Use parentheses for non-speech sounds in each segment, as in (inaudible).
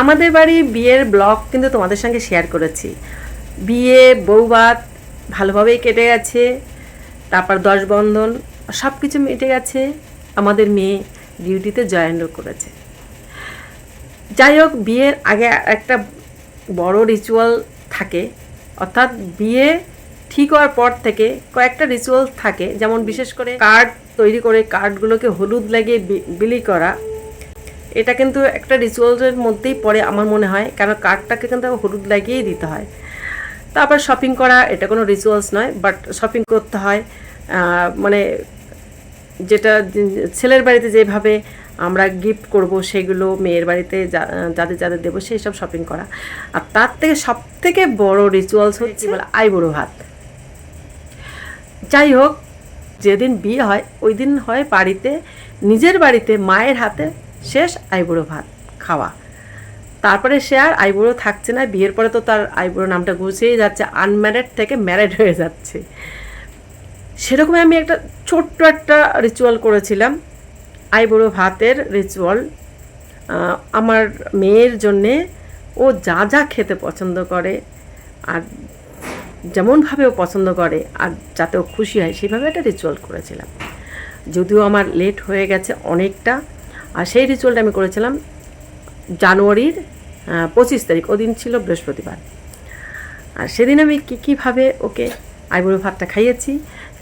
আমাদের বাড়ি বিয়ের ব্লগ কিন্তু তোমাদের সঙ্গে শেয়ার করেছি। বিয়ে, বৌভাত ভালোভাবেই কেটে গেছে, তারপর দশ বন্ধন সব কিছু মিটে গেছে, আমাদের মেয়ে ডিউটিতে জয়েন করেছে। যাই হোক, বিয়ের আগে একটা বড় রিচুয়াল থাকে, অর্থাৎ বিয়ে ঠিক হওয়ার পর থেকে কয়েকটা রিচুয়াল থাকে, যেমন বিশেষ করে কার্ড তৈরি করে কার্ডগুলোকে হলুদ লাগিয়ে বিলি করা এটা কিন্তু একটা রিচুয়ালসের মধ্যেই পড়ে আমার মনে হয় কারণ কার্ডটাকে কিন্তু হলুদ লাগিয়েই দিতে হয়। তারপর শপিং করা, এটা কোনো রিচুয়ালস নয় বাট শপিং করতে হয়। মানে যেটা ছেলের বাড়িতে যেভাবে আমরা গিফট করব, সেগুলো মেয়ের বাড়িতে যা- যাদের যাদের দেবো, সেই সব শপিং করা। আর তার থেকে সব থেকে বড় রিচুয়ালস হচ্ছে বলে, আইবুড়ো ভাত। যাই হোক, যেদিন বিয়ে হয়, ওই দিন হয় বাড়িতে, নিজের বাড়িতে, মায়ের হাতে শেষ আইবুড়ো ভাত খাওয়া। তারপরে সে আর আইবুড়ো থাকছে না, বিয়ের পরে তো তার আইবুড়ো নামটা গুছিয়েই যাচ্ছে আনম্যারিড থেকে ম্যারিড হয়ে যাচ্ছে। সেরকমই আমি একটা ছোট্ট একটা রিচুয়াল করেছিলাম, আইবুড়ো ভাতের রিচুয়াল আমার মেয়ের জন্যে ও যা যা খেতে পছন্দ করে, আর যেমনভাবে ও পছন্দ করে, আর যাতে ও খুশি হয়, সেভাবে একটা রিচুয়াল করেছিলাম। যদিও আমার লেট হয়ে গেছে অনেকটা আর সেই রিচুয়ালটা আমি করেছিলাম জানুয়ারির পঁচিশ তারিখ। ওদিন ছিল বৃহস্পতিবার। আর সেদিন আমি কী কীভাবে ওকে আইবুড়ো ভাতটা খাইয়েছি,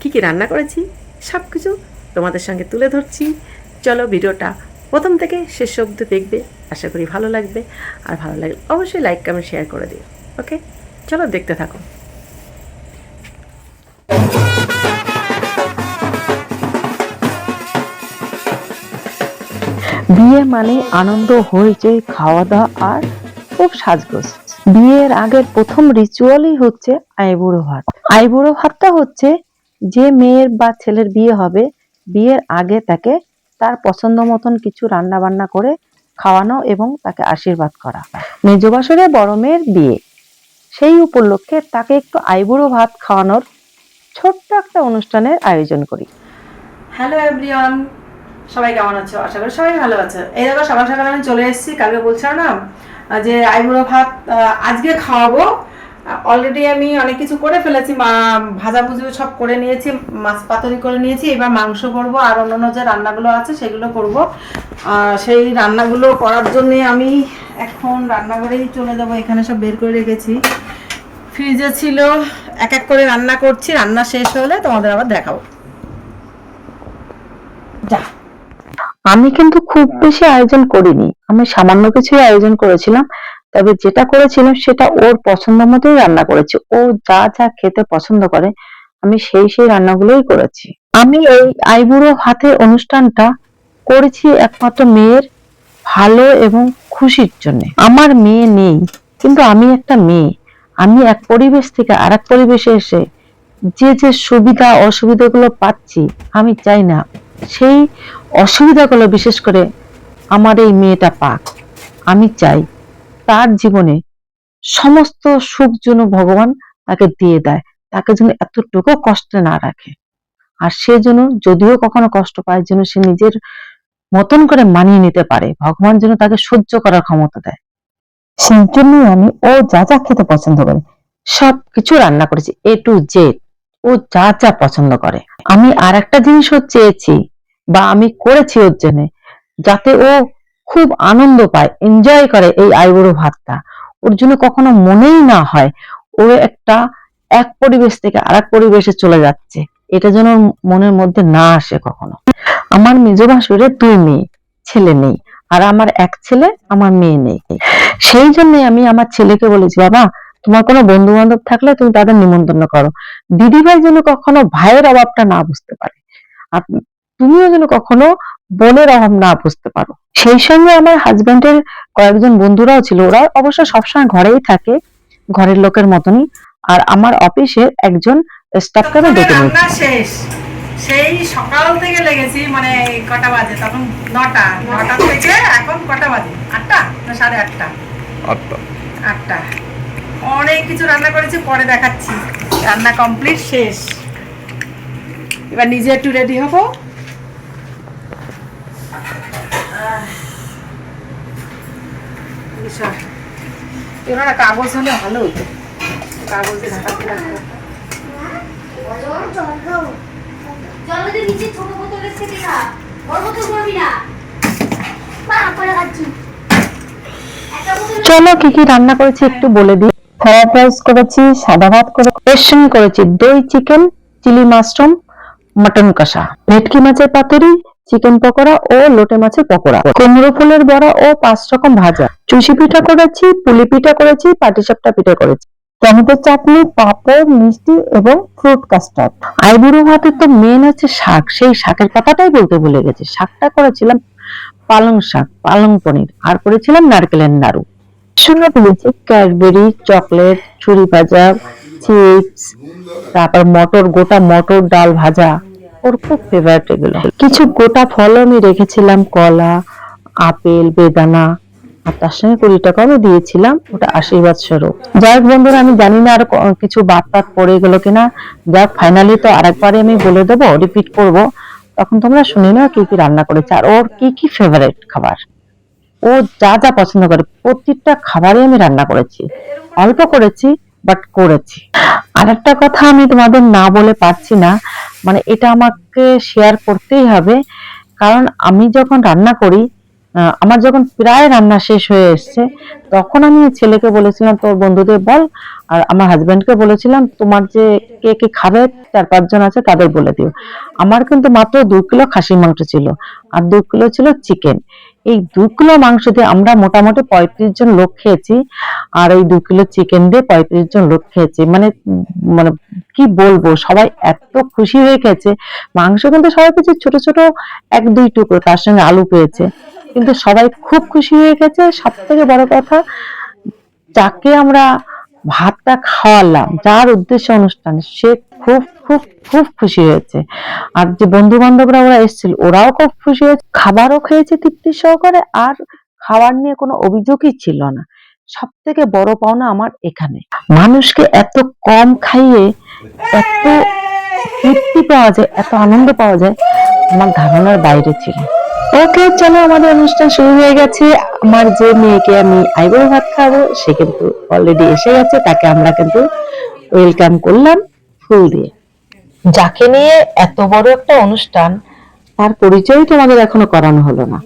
কী কী রান্না করেছি সব কিছু তোমাদের সঙ্গে তুলে ধরছি। চলো ভিডিওটা প্রথম থেকে শেষ অবধি দেখবে, আশা করি ভালো লাগবে। আর ভালো লাগলে অবশ্যই লাইক কমেন্ট শেয়ার করে দিও। ওকে চলো দেখতে থাকো। বিয়ে মানে আনন্দ হয়েছে খাওয়া দাওয়া আর খুব সাজগোজ। বিয়ের আগের প্রথম রিচুয়ালই হচ্ছে আইবুড়ো ভাত। আইবুড়ো ভাতটা হচ্ছে যে মেয়ের বা ছেলের বিয়ে হবে, বিয়ের আগে তাকে তার পছন্দ মতন কিছু রান্না বান্না করে খাওয়ানো এবং তাকে আশীর্বাদ করা। মেজ বাসরে বড় মেয়ের বিয়ে। সেই উপলক্ষে তাকে একটু আইবুড়ো ভাত খাওয়ানোর ছোট্ট একটা অনুষ্ঠানের আয়োজন করি। হ্যালো এভরিওয়ান সবাই কেমন আছো? আশা করি সবাই ভালো আছো। এই দেখো, সকাল সকাল আমি চলে এসেছি, কালকে বলছিলাম না যে আইবুড়ো ভাত আজকে খাওয়াবো। অলরেডি আমি অনেক কিছু করে ফেলেছি, মা, ভাজা ভুজি সব করে নিয়েছি, মাছ পাতুরি করে নিয়েছি, এবার মাংস করব, আর অন্যান্য যে রান্নাগুলো আছে সেগুলো করব। সেই রান্নাগুলো করার জন্য আমি এখন রান্নাঘরেই চলে যাব, এখানে সব বের করে রেখেছি। ফ্রিজে ছিল, এক এক করে রান্না করছি, রান্না শেষ হলে তোমাদের আবার দেখাবো। যা। আমি কিন্তু খুব বেশি আয়োজন করিনি। আমি সামান্য কিছুই আয়োজন করেছিলাম তবে যেটা করেছিলাম সেটা ওর পছন্দ মতোই রান্না করেছি। ও যা যা খেতে পছন্দ করে আমি সেই সেই রান্নাগুলোই করেছি। আমি এই আইবুড়ো হাতের অনুষ্ঠানটা করেছি একমাত্র মেয়ের ভালো এবং খুশির জন্য। আমার মেয়ে নেই কিন্তু আমি একটা মেয়ে। আমি এক পরিবেশ থেকে আর এক পরিবেশে এসে যে যে সুবিধা অসুবিধাগুলো পাচ্ছি আমি চাই না সেই অসুবিধাগুলো বিশেষ করে আমার এই মেয়েটা পাক। আমি চাই তার জীবনে সমস্ত সুখ যেন ভগবান তাকে দিয়ে দেয়, তাকে যেন এতটুকু কষ্টে না রাখে। আর সে যেন যদিও কখনো কষ্ট পায়, যেন সে নিজের মতন করে মানিয়ে নিতে পারে, ভগবান যেন তাকে সহ্য করার ক্ষমতা দেয়। সেই জন্যই আমি ও যা যা খেতে পছন্দ করে সব কিছু রান্না করেছি এ টু জেড ও যা যা পছন্দ করে। আমি আর একটা জিনিসও চেয়েছি, বা আমি করেছি ওর জন্য, যাতে ও খুব আনন্দ পায় এনজয় করে এই আইবুড়ো ভাতটা। ওর জন্য কখনো মনেই না হয়, ও একটা এক পরিবেশ থেকে আর এক পরিবেশে চলে যাচ্ছে। এটা যেন মনের মধ্যে না আসে কখনো। আমার মেজ ভাসুরের দুই মেয়ে, ছেলে নেই, আর আমার এক ছেলে, আমার মেয়ে নেই। সেই জন্য আমি আমার ছেলেকে বলেছি, বাবা তোমার কোনো বন্ধু বান্ধব থাকলে তুমি তাদের নিমন্ত্রণ করো। দিদিভাই যেন কখনো ভাইয়ের অভাবটা না বুঝতে পারে। আর তুমিও যেন কখনো বোনের অভাব না বুঝতে পারো। সেই সঙ্গে আমার হাজবেন্ডের কয়েকজন বন্ধুরাও ছিল। ওরা অবশ্য সবসময় ঘরেই থাকে ঘরের লোকের মতনই। আর আমার অফিসের একজন স্টাফকে আমি ডেকে নিয়েছি। সেই সকাল থেকে লেগেছি মানে কটা বাজে? তখন নটা। নটা থেকে এখন কটা বাজে? আটটা না সাড়ে আটটা? আটটা। আটটা। অনেক কিছু রান্না করেছি পরে দেখাচ্ছি। রান্না কমপ্লিট শেষ। এবার নিজে একটু রেডি হব। এবার কাগজ হলে ভালো হতো। কাগজে চলো কি কি রান্না করেছি একটু বলে দিই। ফ্রাইড রাইস করেছি, সাদা ভাত করে এর করেছি, দই চিকেন চিলি মাশরুম মটন কষা, ভেটকি মাছের পাতুরি চিকেন পকোড়া ও লোটে মাছের পকোড়া, কুমড়ো ফুলের বড়া ও পাঁচ রকম ভাজা, চুষি পিঠা করেছি, পুলি পিঠা করেছি পাটিসাপটা পিঠা করেছি টমেটো চাটনি, পাঁপড়, মিষ্টি এবং ফ্রুট কাস্টার্ড আইবুড়ো ভাতের তো মেন হচ্ছে শাক, সেই শাকের কথাটাই বলতে ভুলে গেছি, শাকটা করেছিলাম পালং শাক, পালং পনির, আর করেছিলাম নারকেলের নাড়ু। সঙ্গে পেয়েছি ক্যাডবেরি, চকলেট, ছুরি ভাজা, চিপস, তারপর মটর, গোটা মটর ডাল ভাজা। ওর খুব ফেভারিট এগুলো। কিছু গোটা ফল আমি রেখেছিলাম, কলা, আপেল, বেদানা। আর তার সঙ্গে কুড়ি টাকা আমি দিয়েছিলাম, ওটা আশীর্বাদ স্বরূপ। যাই হোক বন্ধুরা, আমি জানি না আর কিছু বাদ টাদ পড়ে গেল কিনা। যাক ফাইনালি তো আরেকবারে আমি বলে দেবো রিপিট করব। তখন তোমরা শুনে নাও কি কি রান্না করেছে, আর ওর কি কি ফেভারিট খাবার। ও যা যা পছন্দ করে প্রত্যেকটা খাবারই আমি রান্না করেছি। অল্প করেছি বাট করেছি। আর একটা কথা আমি তোমাদের না বলে পারছি না মানে এটা আমাকে শেয়ার করতেই হবে, কারণ আমি যখন রান্না করি আমার যখন প্রায় রান্না শেষ হয়ে এসছে, তখন আমি ছেলেকে বলেছিলাম, তোর বন্ধুদের বল। আর আমার হাজব্যান্ডকে বলেছিলাম, তোমার যে কে কে খাবে, চার পাঁচজন আছে তাদের বলে দিও। আমার কিন্তু মাত্র দু কিলো খাসির মাংস ছিল, আর দু কিলো ছিল চিকেন এই দু কিলো মাংস দিয়ে আমরা মোটামুটি পঁয়ত্রিশ জন লোক খেয়েছি, আর এই দু কিলো চিকেন দিয়ে পঁয়ত্রিশ জন লোক খেয়েছি। মানে মানে কি বলব, সবাই এত খুশি হয়ে খেয়েছে। মাংস কিন্তু সবাই পেয়েছে ছোট ছোট এক, দুই টুকরো তার সঙ্গে আলু পেয়েছে। কিন্তু সবাই খুব খুশি হয়ে গেছে সব থেকে বড় কথা, যাকে আমরা ভাতটা খাওয়ালাম। যার উদ্দেশ্যে অনুষ্ঠান সে খুব খুব খুব খুশি হয়েছে। আর যে বন্ধু বান্ধবরা ওরা এসেছিল, ওরাও খুব খুশি হয়েছে। খাবারও খেয়েছে তৃপ্তি সহকারে, আর খাবার নিয়ে কোনো অভিযোগই ছিল না। সব থেকে বড় পাওনা আমার এখানে। মানুষকে এত কম খাইয়ে, এত তৃপ্তি পাওয়া যায়, এত আনন্দ পাওয়া যায়, আমার ধারণার বাইরে ছিল। ওকে, চলো, আমাদের অনুষ্ঠান শুরু হয়ে গেছে। আমার যে মেয়েকে আমি আইবুড়ো ভাত খাব সে কিন্তু অলরেডি এসে গেছে, তাকে আমরা কিন্তু ওয়েলকাম করলাম ফুল দিয়ে। যাকে নিয়ে এত বড় একটা অনুষ্ঠান, তার পরিচয় তোমাদের এখনও করানো হলো না।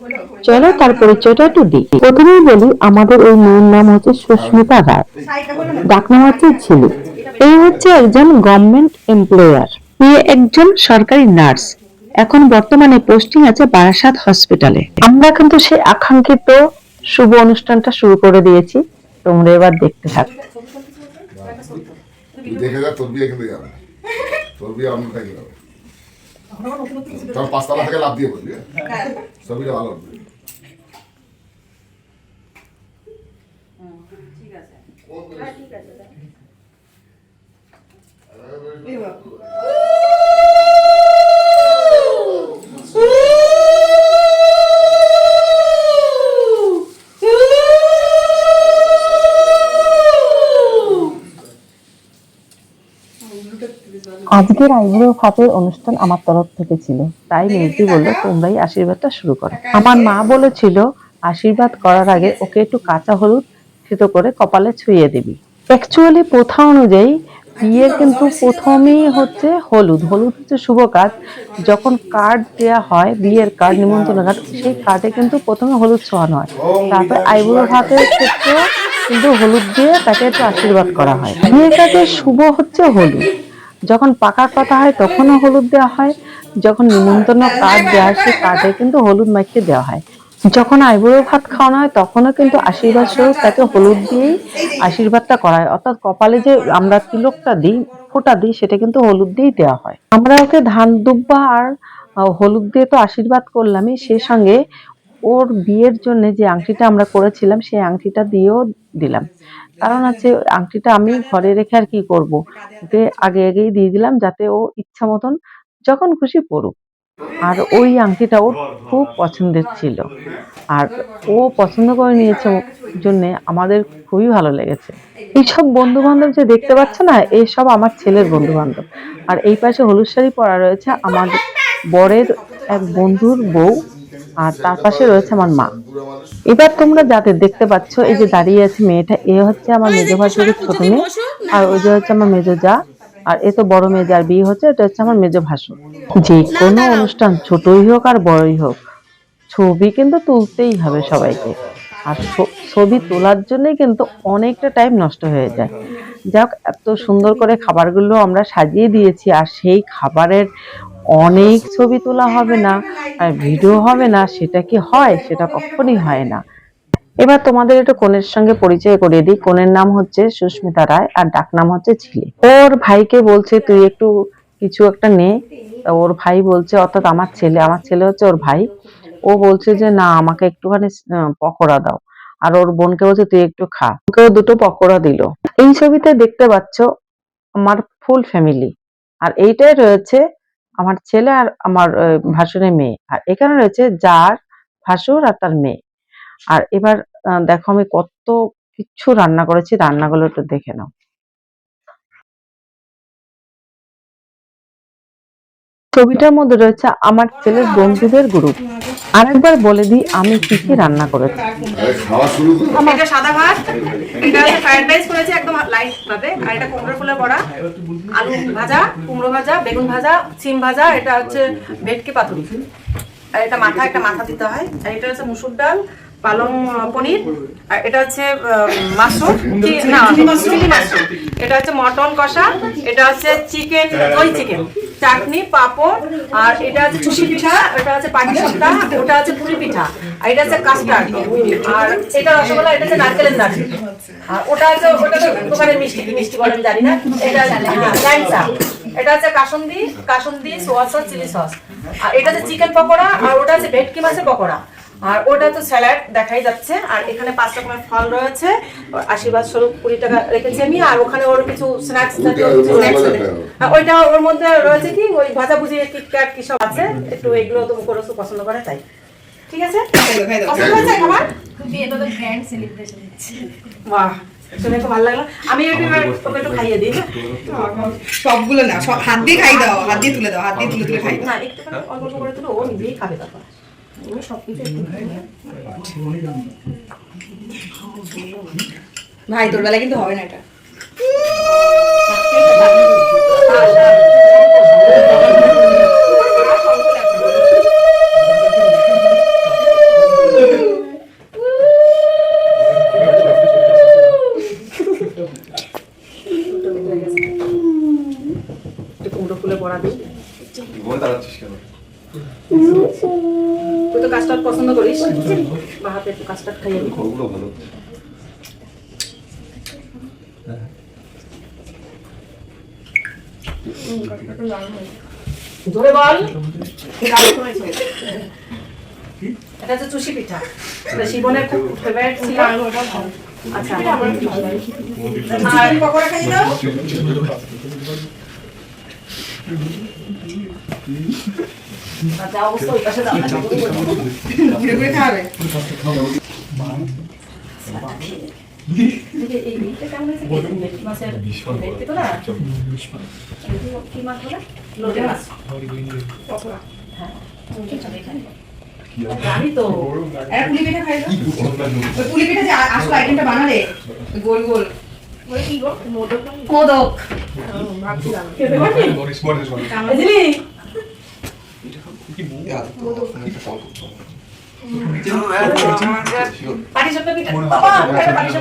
চলো, তার পরিচয়টা একটু দিই। প্রথমেই বলি, আমাদের ওই মেয়ের নাম হচ্ছে সুস্মিতা রায়। ডাকনাম হচ্ছে ঝিলু। এই হচ্ছে একজন গভর্নমেন্ট এমপ্লয়ার একজন সরকারি নার্স এখন বর্তমানে পোস্টিং আছে বারাসাত হসপিটালে। আমরা কিন্তু সেই আকাঙ্ক্ষিত শুভ অনুষ্ঠানটা শুরু করে দিয়েছি। তোমরা এবার দেখতে থাকো। দেখে যা তোর বিয়ে কিন্তু যাবে তোর বিয়ে অন্য থেকে যাবে। তখন পাঁচতলা থেকে লাভ দিয়ে বলবি হ্যাঁ? ছবিটা ভালো উঠবে আজকের আইবুড়ো ভাতের অনুষ্ঠান আমার তরফ থেকে ছিল। তাই মেয়েটি বলল, তোমরাই আশীর্বাদটা শুরু করো। আমার মা বলেছিল, আশীর্বাদ করার আগে ওকে একটু কাঁচা হলুদ থেতো করে কপালে ছুঁয়ে দিবি। অ্যাকচুয়ালি প্রথা অনুযায়ী বিয়ের কিন্তু প্রথমেই হচ্ছে হলুদ। হলুদ হচ্ছে শুভ কাজ যখন কার্ড দেওয়া হয়, বিয়ের কার্ড, নিমন্ত্রণ কার্ড, সেই কার্ডে কিন্তু প্রথমে হলুদ ছোঁয়ানো হয়। তারপর আইবুড়ো ভাতের ক্ষেত্রে কিন্তু হলুদ দিয়ে তাকে একটু আশীর্বাদ করা হয়। বিয়ের কাজে শুভ হচ্ছে হলুদ। যখন পাকার কথা হয়, তখনও হলুদ দেওয়া হয়। যখন নিমন্ত্রণ কার্ড দেওয়া হয়, সেই কার্ডে কিন্তু হলুদ মাখিয়ে দেওয়া হয়। যখন আইবুড়ো ভাত খাওয়ানো হয়, তখনও কিন্তু আশীর্বাদ স্বরূপ তাকে হলুদ দিয়েই আশীর্বাদটা করা হয়। অর্থাৎ কপালে যে আমরা তিলকটা দিই, ফোঁটা দিই, সেটা কিন্তু হলুদ দিয়েই দেওয়া হয়। আমরা ওকে ধান দুব্বা আর হলুদ দিয়ে তো আশীর্বাদ করলামই। সে সঙ্গে ওর বিয়ের জন্য যে আংটিটা আমরা করেছিলাম, সেই আংটিটা দিয়েও দিলাম। কারণ আছে, আংটিটা আমি ঘরে রেখে আর কি করব? ওকে আগে আগেই দিয়ে দিলাম, যাতে ও ইচ্ছা মতন যখন খুশি পড়ুক। আর ওই আংটিটা ওর খুব পছন্দের ছিল। আর ও পছন্দ করে নিয়েছে জন্য আমাদের খুবই ভালো লেগেছে। এইসব বন্ধু বান্ধব যে দেখতে পাচ্ছ না এইসব আমার ছেলের বন্ধু বান্ধব আর এই পাশে হলুদ শাড়ি পরা রয়েছে আমার বরের এক বন্ধুর বউ, আর তার পাশে রয়েছে আমার মা। এবার তোমরা যাদের দেখতে পাচ্ছ, এই যে দাঁড়িয়ে আছে মেয়েটা, এ হচ্ছে আমার মেজো ভাসুরের ছোট মেয়ে, আর ওই যে হচ্ছে আমার মেজো যা। আর এ তো বড় মেয়ে যার বিয়ে হচ্ছে এটা হচ্ছে আমার মেজ ভাসুর। যে কোনো অনুষ্ঠান ছোটই হোক আর বড়ই হোক ছবি কিন্তু তুলতেই হবে সবাইকে। আর ছবি তোলার জন্যই কিন্তু অনেকটা টাইম নষ্ট হয়ে যায়। যাক এত সুন্দর করে খাবারগুলো আমরা সাজিয়ে দিয়েছি আর সেই খাবারের অনেক ছবি তোলা হবে না আর ভিডিও হবে না সেটা কি হয় সেটা কখনই হয় না। এবার তোমাদের একটু কনের সঙ্গে পরিচয় করিয়ে দিই। কনের নাম হচ্ছে সুস্মিতা রায় আর ডাক নাম হচ্ছে ছিলে ওর ভাইকে বলছে, তুই একটু কিছু একটা নে। ওর ভাই বলছে, অর্থাৎ আমার ছেলে আমার ছেলে হচ্ছে ওর ভাই। ও বলছে যে, না, আমাকে একটুখানি পকোড়া দাও। আর ওর বোনকে বলছে, তুই একটু খা। ওকেও দুটো পকোড়া দিল। এই ছবিতে দেখতে পাচ্ছ, আমার ফুল ফ্যামিলি। আর এইটাই রয়েছে আমার ছেলে আর আমার ভাসুরের মেয়ে। আর এখানে রয়েছে যার ভাসুর আর তার মেয়ে। আর এবার দেখো আমি কত কিছু রান্না করেছি, রান্নাগুলো একটু দেখে নাও। ছবিটার মধ্যে রয়েছে আমার ছেলের বন্ধুদের গ্রুপ আরেকবার বলে দিই, আমি কি কি রান্না করেছি। সাদা ভাত, এটা রাইস একদম লাইট আর এটা কুমড়ো ফুলের আলু ভাজা, কুমড়ো ভাজা, বেগুন ভাজা ভাজা, এটা হচ্ছে পাতুরি। আর এটা মাথা, একটা মাথা দিতে হয়। এটা হচ্ছে মুসুর ডাল পালং পনির আর এটা হচ্ছে মাশরুম (laughs) না চিলি মাশরুম। এটা হচ্ছে মটন কষা এটা হচ্ছে চিকেন দই চিকেন। চাটনি পাঁপড় আর এটা হচ্ছে চুষি পিঠা এটা হচ্ছে পাটি সাপটা ওটা হচ্ছে পুরি পিঠা আর এটা হচ্ছে কাস্টার্ড। আর এটা রসগোল্লা এটা হচ্ছে নারকেলের নাড়ু আর ওটা হচ্ছে ওটা তো দোকানের মিষ্টি কি মিষ্টি বলে আমি জানি না। এটা হ্যাঁ, ল্যাংচা। এটা হচ্ছে kasundi kasundi soya sauce chilli sauce. আর এটা হচ্ছে চিকেন পকোড়া আর ওটা হচ্ছে ভেটকি মাছের পকোড়া। আর ওটা তো স্যালাড দেখাই যাচ্ছে। আর এখানে পাঁচ রকমের ফল রয়েছে। আশীর্বাদ স্বরূপ কুড়ি টাকা রেখেছি আমি। আর ওখানে ওর কিছু স্ন্যাক্স ওইটা ওর মধ্যে রয়েছে কি? ওই ভাজা ভুজি কিটক্যাট কি সব আছে। একটু এগুলো তো মুখরসু পছন্দ করে তাই। ঠিক আছে? পছন্দ হয়েছে খাবার? গ্র্যান্ড সেলিব্রেশন হচ্ছে বাহ শুনে খুব ভালো লাগল। আমি একটু তোকে একটু খাইয়ে দিই হ্যাঁ? সবগুলো না সব হাত দিয়ে খাই দাও হাত দিয়ে তুলে দাও হাত দিয়ে তুলে তুলে খাই না একটু অল্প অল্প করে তুলো ও নিজেই খাবে তারপর। সব কিছু। ভাই তোর বেলা কিন্তু হবে না এটা ফেভারিট ছিল আচ্ছা আর পকোড়া খাই আচ্ছা পাশে দাও? কি মাছ বলে? লোটে মাছ। হ্যাঁ। জানি তো। একটা পুলি পিঠা খাই দাও ওই পুলি পিঠা যে আ- আইটেমটা বানালে গোল গোল। মোদক। খেতে পারবি?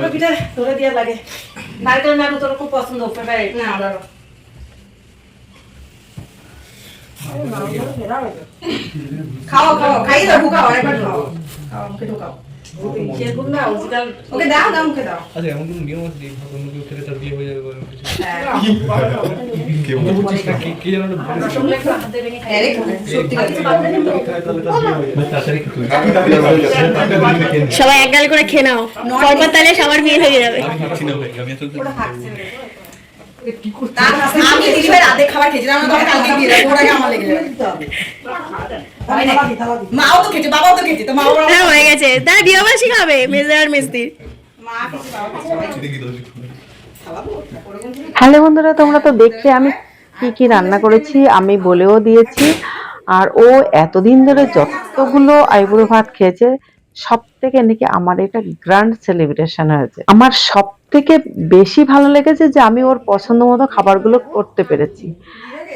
পিঠা। ধরে দেওয়ার লাগে। নারকেলের নাড়ু তোর খুব পছন্দ ফেভারিট না দাঁড়াও খাও খাও খাই দাও ঢুকাও ঢুকাও। খাও মুখে ঢুকাও। ওকে দাও দাও দাও। আচ্ছা এমন কোনো নিয়ম আছে যে কেউ খেলে তার বিয়ে হয়ে যাবে কে কে-। সবাই এক গাল করে খেয়ে নাও। পরপর তাহলে সবার বিয়ে হয়ে যাবে। আমি আমি এত- তার আমি দিদিভাই রাতে খাবার খেয়েছিলাম না কালকে দিয়ে ওর আগে আমার লেগে যাবে। হয় নাকি? মাও তো খেয়েছে বাবাও তো খেয়েছে তো মা হ্যাঁ গেছে। খাবে মেজে আর মা হ্যালো বন্ধুরা তোমরা তো দেখলে আমি কি কি রান্না করেছি আমি বলেও দিয়েছি। আর ও এতদিন ধরে যতগুলো আইবুড়ো ভাত খেয়েছে সব থেকে নাকি আমার এটা গ্র্যান্ড সেলিব্রেশন হয়েছে। আমার সব থেকে বেশি ভালো লেগেছে যে আমি ওর পছন্দ মতো খাবারগুলো করতে পেরেছি।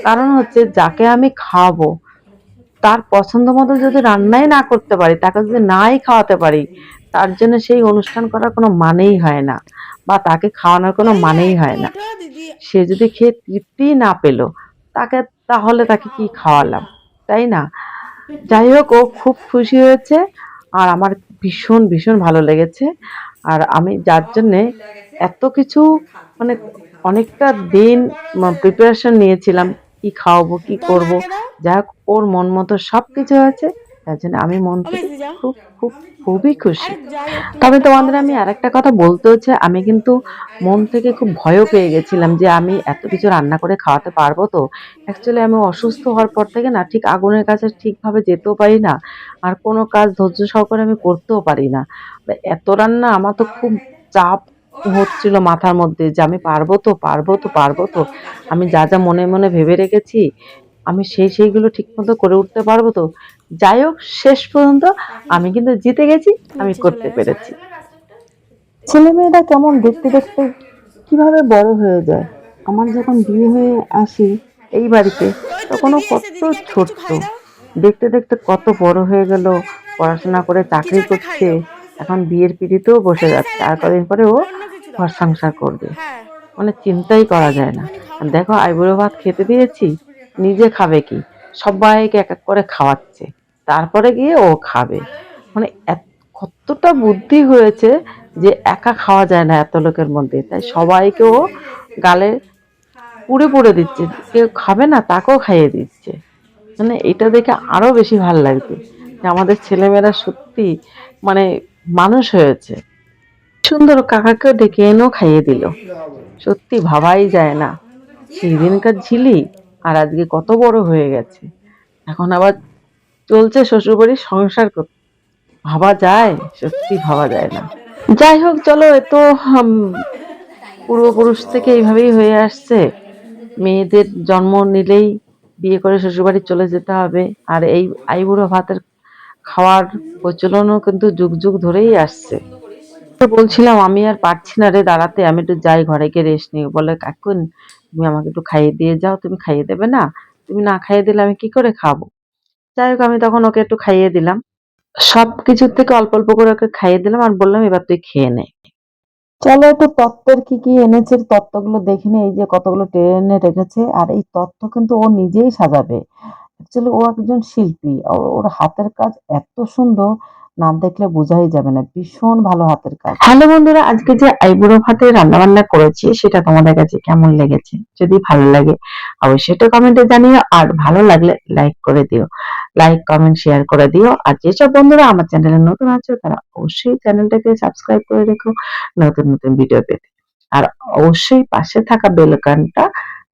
কারণ হচ্ছে যাকে আমি খাওয়াবো, তার পছন্দ মতো যদি রান্নাই না করতে পারি, তাকে যদি নাই খাওয়াতে পারি, তার জন্য সেই অনুষ্ঠান করার কোনো মানেই হয় না বা তাকে খাওয়ানোর কোনো মানেই হয় না। সে যদি খেয়ে তৃপ্তি না পেল, তাকে তাহলে তাকে কি খাওয়ালাম, তাই না? যাই হোক, ও খুব খুশি হয়েছে আর আমার ভীষণ ভীষণ ভালো লেগেছে। আর আমি যার জন্যে এত কিছু মানে অনেকটা দিন প্রিপারেশন নিয়েছিলাম, কি খাওয়াবো, কি করব যা হোক, ওর মন মতো সব কিছু হয়েছে। তার জন্য আমি মন থেকে খুব খুব খুবই খুশি। তবে তোমাদের আমি আরেকটা কথা বলতে হচ্ছে আমি কিন্তু মন থেকে খুব ভয়ও পেয়ে গেছিলাম যে আমি এত কিছু রান্না করে খাওয়াতে পারব তো। অ্যাকচুয়ালি আমি অসুস্থ হওয়ার পর থেকে না ঠিক আগুনের কাছে ঠিকভাবে যেতেও পারি না আর কোনো কাজ ধৈর্য সহকারে আমি করতেও পারি না। এত রান্না আমার তো খুব চাপ হচ্ছিল মাথার মধ্যে যে আমি পারব তো পারব তো পারব তো। আমি যা যা মনে মনে ভেবে রেখেছি আমি সেই সেইগুলো ঠিকমতো করে উঠতে পারব তো? যাই হোক শেষ পর্যন্ত আমি কিন্তু জিতে গেছি আমি করতে পেরেছি। ছেলে ছেলেমেয়েরা কেমন দেখতে দেখতে কীভাবে বড় হয়ে যায়? আমার যখন বিয়ে হয়ে আসি এই বাড়িতে তখনও কত ছোট্ট। দেখতে দেখতে কত বড় হয়ে গেল পড়াশোনা করে চাকরি করছে। এখন বিয়ের পিড়িতেও বসে যাচ্ছে আর কদিন পরে ও ঘর সংসার করবে। মানে চিন্তাই করা যায় না। আর দেখো আইবুড়ো ভাত খেতে দিয়েছি নিজে খাবে কি? সবাইকে এক এক করে খাওয়াচ্ছে। তারপরে গিয়ে ও খাবে। মানে কতটা বুদ্ধি হয়েছে যে একা খাওয়া যায় না এত লোকের মধ্যে। তাই সবাইকে ও গালে পুড়ে পুড়ে দিচ্ছে। কেউ খাবে না, তাকেও খাইয়ে দিচ্ছে। মানে এটা দেখে আরও বেশি ভালো লাগছে যে আমাদের ছেলেমেয়েরা সত্যি মানে মানুষ হয়েছে। সুন্দর কাকাকে ডেকে এনেও খাইয়ে দিল। সত্যি ভাবাই যায় না। সেই দিনকার ঝিলি আর আজকে কত বড় হয়ে গেছে। এখন আবার চলছে শ্বশুরবাড়ির সংসার করতে ভাবা যায়, সত্যি ভাবা যায় না। যাই হোক, চলো, এ তো পূর্বপুরুষ থেকে এইভাবেই হয়ে আসছে। মেয়েদের জন্ম নিলেই বিয়ে করে শ্বশুরবাড়ি চলে যেতে হবে। আর এই আইবুড়ো ভাতের খাওয়ার প্রচলনও কিন্তু যুগ যুগ ধরেই আসছে। তো বলছিলাম, আমি আর পারছি না রে দাঁড়াতে, আমি একটু যাই, ঘরে গিয়ে রেস্ট নিই। বলে, কাকুন তুমি আমাকে একটু খাইয়ে দিয়ে যাও, তুমি খাইয়ে দেবে না। তুমি না খাইয়ে দিলে আমি কি করে খাব? যাই হোক, আমি তখন ওকে একটু খাইয়ে দিলাম। সব কিছুর থেকে অল্প অল্প করে ওকে খাইয়ে দিলাম আর বললাম, এবার তুই খেয়ে নে। চলো একটু তত্ত্বের কি কি এনেছে, তত্ত্বগুলো দেখে নে, এই যে কতগুলো টেনে রেখেছে। আর এই তত্ত্ব কিন্তু ও নিজেই সাজাবে। ও একজন শিল্পী ওর হাতের কাজ এত সুন্দর। না দেখলে বোঝাই যাবে না, ভীষণ ভালো হাতের কাজ। হ্যালো বন্ধুরা, আজকে যে আইবুড়ো ভাতে রান্না বান্না করেছি, সেটা তোমাদের কাছে কেমন লেগেছে? যদি ভালো লাগে, অবশ্যই সেটা কমেন্টে জানিও, আর ভালো লাগলে লাইক করে দিও। লাইক কমেন্ট শেয়ার করে দিও। আর যেসব বন্ধুরা আমার চ্যানেলে নতুন আছো, তারা অবশ্যই চ্যানেলটাকে সাবস্ক্রাইব করে রেখো, নতুন নতুন ভিডিও পেতে। আর অবশ্যই পাশে থাকা বেল আইকনটা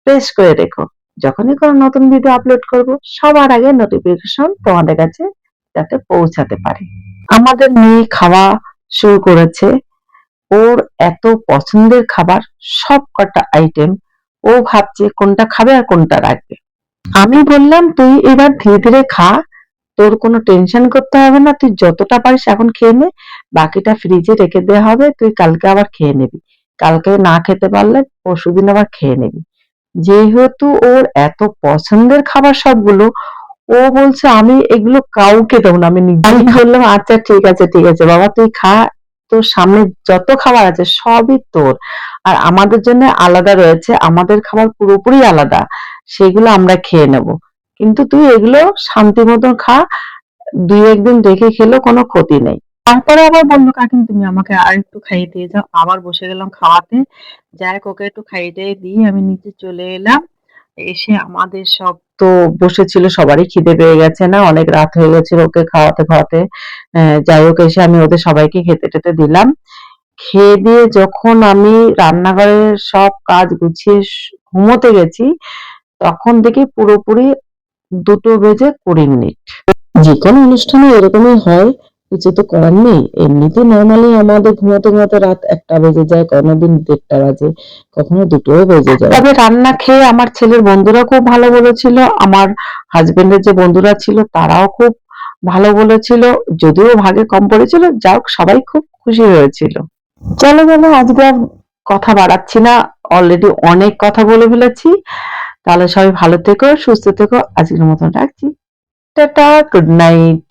প্রেস করে রেখো। যখনই কোনো নতুন ভিডিও আপলোড করব, সবার আগে নোটিফিকেশন তোমাদের কাছে যাতে পৌঁছাতে পারে। আমাদের মেয়ে খাওয়া শুরু করেছে। ওর এত পছন্দের খাবার সব কটা আইটেম ও ভাবছে কোনটা খাবে আর কোনটা রাখবে। আমি বললাম, তুই এবার ধীরে ধীরে খা। তোর কোনো টেনশন করতে হবে না। তুই যতটা পারিস এখন খেয়ে নে। বাকিটা ফ্রিজে রেখে দেওয়া হবে। তুই কালকে আবার খেয়ে নিবি। কালকে না খেতে পারলে পরশুদিন আবার খেয়ে নিবি। যেহেতু ওর এত পছন্দের খাবার সবগুলো ও বলছে আমি এগুলো কাউকে দেবো না আমি আমি বললাম আচ্ছা ঠিক আছে ঠিক আছে বাবা তুই খা তোর সামনে যত খাবার আছে সবই তোর। আর আমাদের জন্য আলাদা রয়েছে আমাদের খাবার পুরোপুরি আলাদা সেগুলো আমরা খেয়ে নেব। কিন্তু তুই এগুলো শান্তি মতন খা দুই একদিন রেখে খেলেও কোনো ক্ষতি নেই। তারপরে আবার বলল কাকিন তুমি আমাকে আর একটু খাইয়ে দিয়ে যাও। আবার বসে গেলাম খাওয়াতে। যাই হোক ওকে একটু খাইয়ে দিয়ে দিয়ে আমি নিচে চলে এলাম। এসে আমাদের সব তো বসেছিল, সবারই খিদে পেয়ে গেছে না? অনেক রাত হয়ে গেছিল ওকে খাওয়াতে খাওয়াতে। যাই হোক, এসে আমি ওদের সবাইকে খেতে টেতে দিলাম। খেয়ে দিয়ে যখন আমি রান্নাঘরের সব কাজ গুছিয়ে ঘুমোতে গেছি, তখন থেকে পুরোপুরি দুটো বেজে কুড়ি মিনিট। যে কোনো অনুষ্ঠানে এরকমই হয়। কিছু তো করার নেই। এমনিতে নর্মালি আমাদের ঘুমাতে ঘুমাতে রাত একটা বেজে যায় কোনোদিন দেড়টা বাজে, কখনো দুটোও বেজে যায়। তবে রান্না খেয়ে আমার ছেলের বন্ধুরা খুব ভালো বলেছিল, আমার হাজবেন্ডের যে বন্ধুরা ছিল তারাও খুব ভালো বলেছিল, যদিও ভাগে কম পড়েছিল, যাই সবাই খুব খুশি হয়েছিল। চলো চলো আজকে আর কথা বাড়াচ্ছি না অলরেডি অনেক কথা বলে ফেলেছি। তাহলে সবাই ভালো থেকো, সুস্থ থেকো, আজকের মতন রাখছি। Tata good night